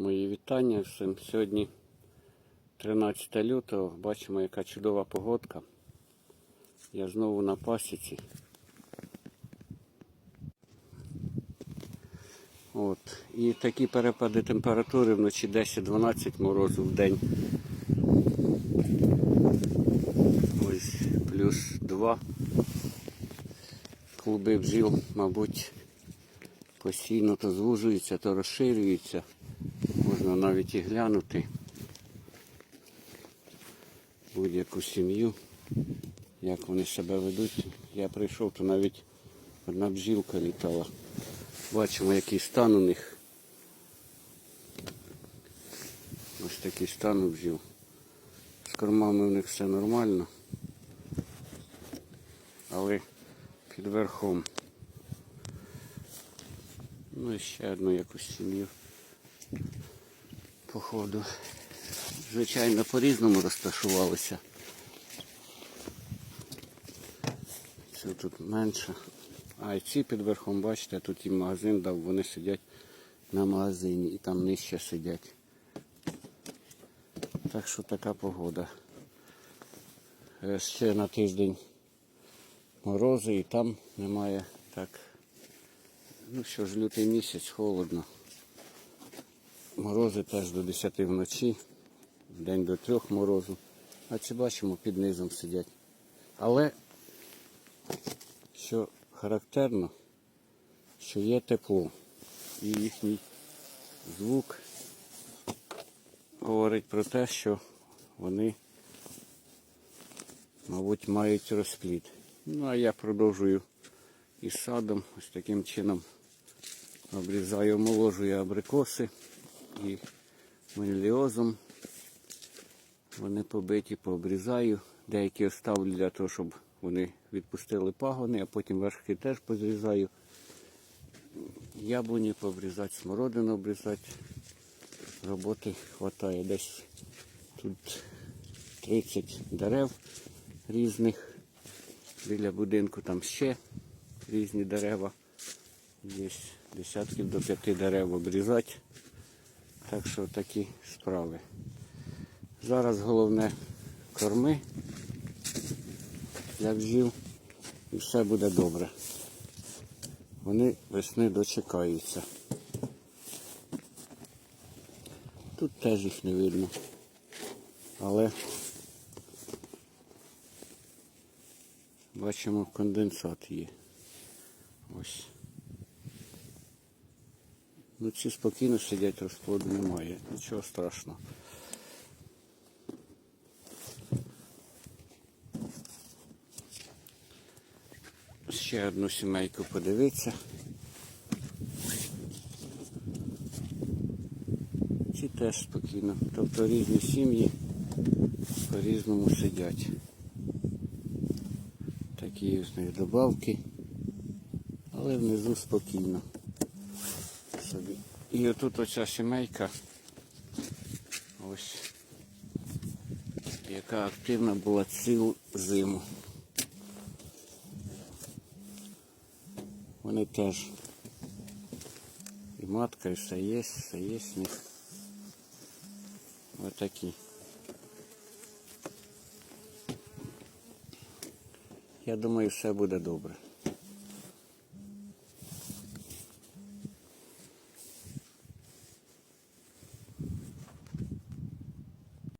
Мої вітання всім. Сьогодні 13 лютого. Бачимо, яка чудова погодка. Я знову на пасіці. От. І такі перепади температури вночі 10-12 морозу в день. Ось плюс 2. Клуби бджіл, мабуть, постійно то звужуються, то розширюються. Можна навіть і глянути будь-яку сім'ю, як вони себе ведуть. Я прийшов, то навіть одна бджілка літала. Бачимо, який стан у них. Ось такий стан у бджіл. З кормами у них все нормально. Але під верхом. Ну і ще одну якусь сім'ю. Походу. Звичайно, по-різному розташувалися. Це тут менше. А і ці під верхом, бачите, тут їм магазин дав, вони сидять на магазині і там нижче сидять. Так що така погода. Е, Ще на тиждень морози і там немає так. Ну що ж, лютий місяць, холодно. Морози теж до 10 вночі, в день до 3 морозу. А ці бачимо, під низом сидять. Але що характерно, що є тепло. І їхній звук говорить про те, що вони, мабуть, мають розплід. Ну а я продовжую із садом ось таким чином обрізаю, омоложую абрикоси і меліозом. Вони побиті, пообрізаю. Деякі оставлю для того, щоб вони відпустили пагони, а потім вершки теж позрізаю. Яблуні пообрізати, смородину обрізати. Роботи вистачає. Десь тут 30 дерев різних. Біля будинку там ще різні дерева. Є десятків до п'яти дерев обрізати. Так що такі справи. Зараз головне корми для бджіл і все буде добре. Вони весни дочекаються. Тут теж їх не видно. Але бачимо конденсат є. Ось. Ну ці спокійно сидять, розплоду немає. Нічого страшного. Ще одну сімейку подивитися. Ці теж спокійно. Тобто різні сім'ї по-різному сидять. Такі з них добавки, але внизу спокійно собі. І отут оця сімейка, ось, яка активна була цілу зиму. Вони теж і матка, і все є, все є з них. Отакі. Я думаю, все буде добре.